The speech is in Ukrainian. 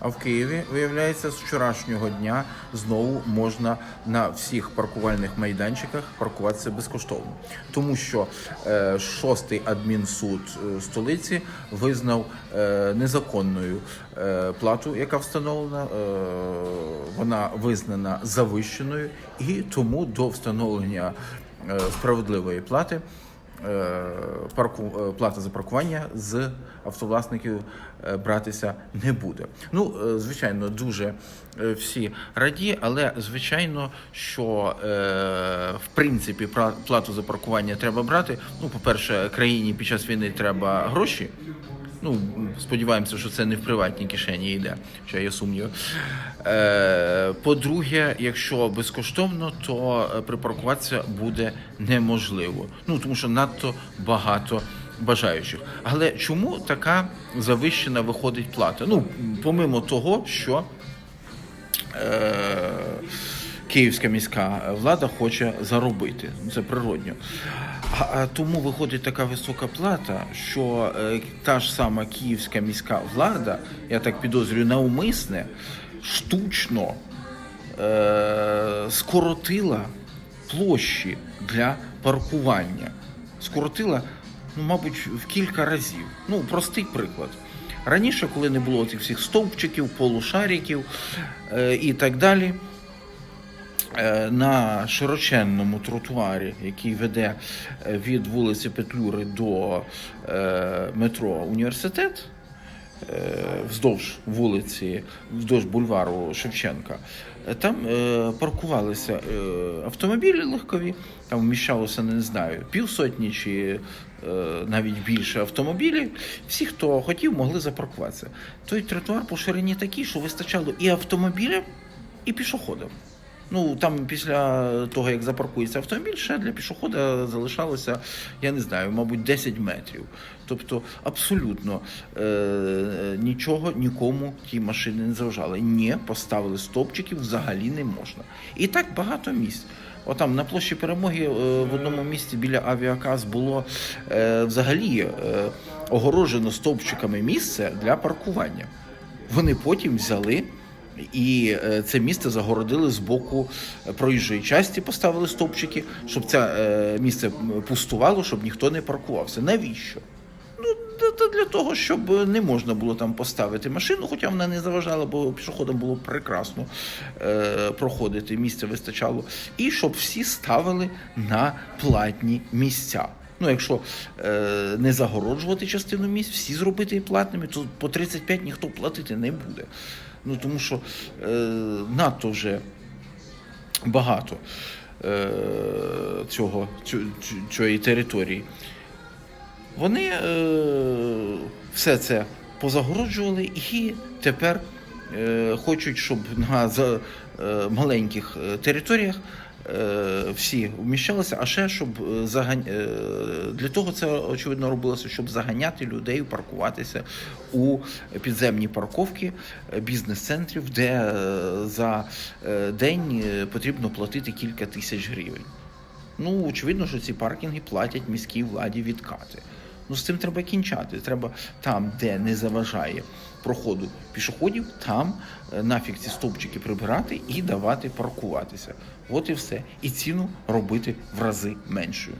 А в Києві, виявляється, з вчорашнього дня знову можна на всіх паркувальних майданчиках паркуватися безкоштовно, тому що е, шостий адмінсуд е, столиці визнав е, незаконною е, плату, яка встановлена. Е, вона визнана завищеною, і тому до встановлення е, справедливої плати парку е, плата за паркування з автовласників е, братися не буде. Ну, е, звичайно, дуже е, всі раді, але звичайно, що е, в принципі плату за паркування треба брати. Ну, по-перше, країні під час війни треба гроші. Ну, сподіваємося, що це не в приватній кишені йде, що є сумніви. Е, по-друге, якщо безкоштовно, то е, припаркуватися буде неможливо. Ну тому що надто багато бажаючих. Але чому така завищена виходить плата? Ну, помимо того, що е, київська міська влада хоче заробити. Це природньо. А, тому виходить така висока плата, що е, та ж сама київська міська влада, я так підозрюю, навмисне, штучно е, скоротила площі для паркування. Скоротила, ну, мабуть, в кілька разів. Ну, простий приклад. Раніше, коли не було цих всіх стовпчиків, полушариків е, і так далі, на широченному тротуарі, який веде е, від вулиці Петлюри до е, метро Університет, е, вздовж вулиці, вздовж бульвару Шевченка, е, там е, паркувалися е, автомобілі легкові, там вміщалося, не знаю, півсотні чи е, навіть більше автомобілів. Всі, хто хотів, могли запаркуватися. Той тротуар по ширині такий, що вистачало і автомобілям, і пішоходам. Ну там після того, як запаркується автомобіль, ще для пішохода залишалося, я не знаю, мабуть, 10 метрів. Тобто абсолютно е- нічого нікому ті машини не заважали. Ні, поставили стопчиків взагалі не можна. І так багато місць. Отам на площі перемоги е, в одному місці біля авіаказ було е, взагалі е, огорожено стовпчиками місце для паркування. Вони потім взяли і е, це місце загородили з боку проїжджої часті, поставили стовпчики, щоб це е, місце пустувало, щоб ніхто не паркувався. Навіщо? Ну, для того, щоб не можна було там поставити машину, хоча вона не заважала, бо пішоходам було прекрасно е, проходити, місця вистачало. І щоб всі ставили на платні місця. Ну, якщо е, не загороджувати частину місць, всі зробити платними, то по 35 ніхто платити не буде. Ну тому що е, надто вже багато е, цього, цю, цієї території. Вони е, все це позагороджували і тепер е, хочуть, щоб на за, е, маленьких е, територіях всі вміщалися, а ще щоб е, загань... е, для того це очевидно робилося, щоб заганяти людей паркуватися у підземні парковки е, бізнес-центрів, де е, за е, день е, потрібно платити кілька тисяч гривень. Ну, очевидно, що ці паркінги платять міській владі відкати. Ну, з цим треба кінчати. Треба там, де не заважає проходу пішоходів, там е, нафіг ці стовпчики прибирати і давати паркуватися. От і все. І ціну робити в рази меншою.